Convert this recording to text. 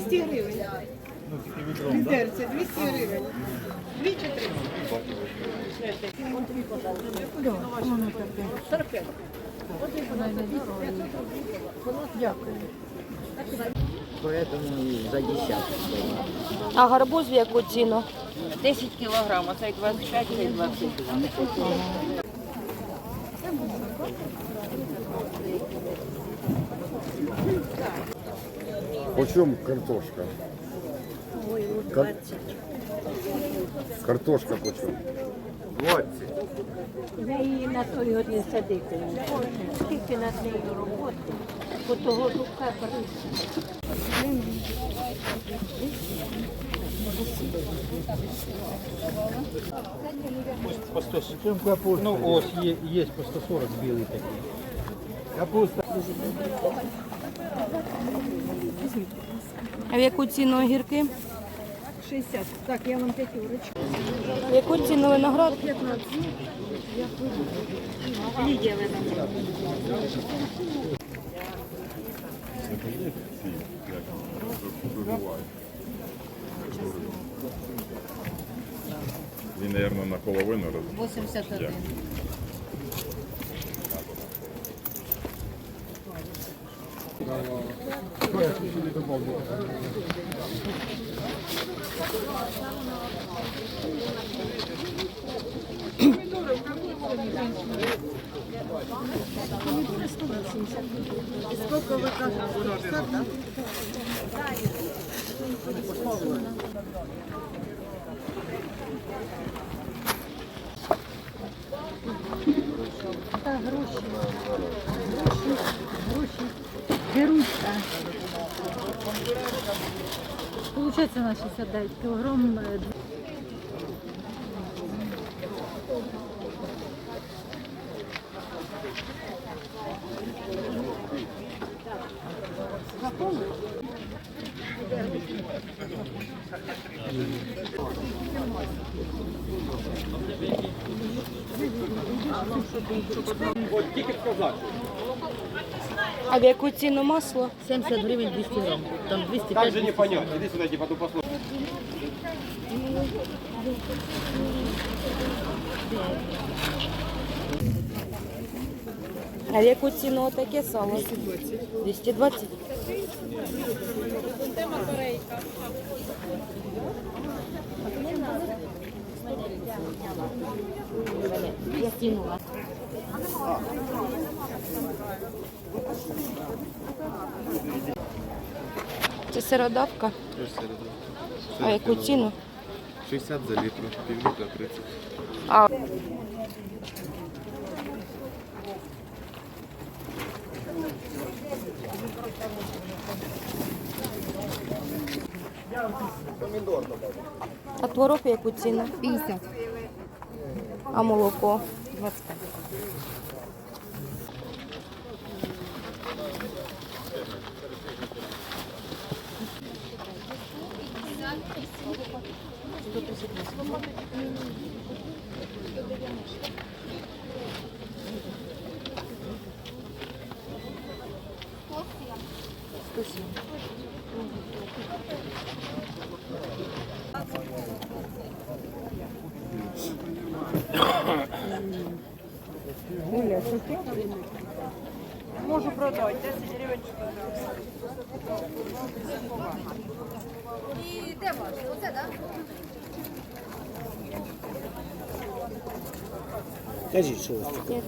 200 гривень. Відерце, 200 гривень. Дві чи три? Поэтому и за десятку. А гарбуз в яку ціну? 10 килограмм, а цей 25, цей 22. Почем картошка? Ой, вот Как? 20. Картошка почем? Я її на той год не садити не можу. Скільки над нею роботи, по того жука бризка. По 140. Ну, ось є, є по 140 білий такий. Капуста. А в яку ціну огірки? 60. Так, я вам п'ятерочку. В яку ціну виноград? Він, мабуть, наполовину роз... 81. Сколько вы кажете? Та гроші. Беруться. Получається на 69 кілограм. е, А в яку ціну масло? 70 гривень 200 грамм. Там 205 А в яку ціну таке сало? 220. 220? Я кинула. Це сиродавка. А яку ціну? 60 за літр, пів літра 30. А А творог яку ціну? 50. А молоко? 25. Можу продати. 10 гривень. Кажіть, що ось таке?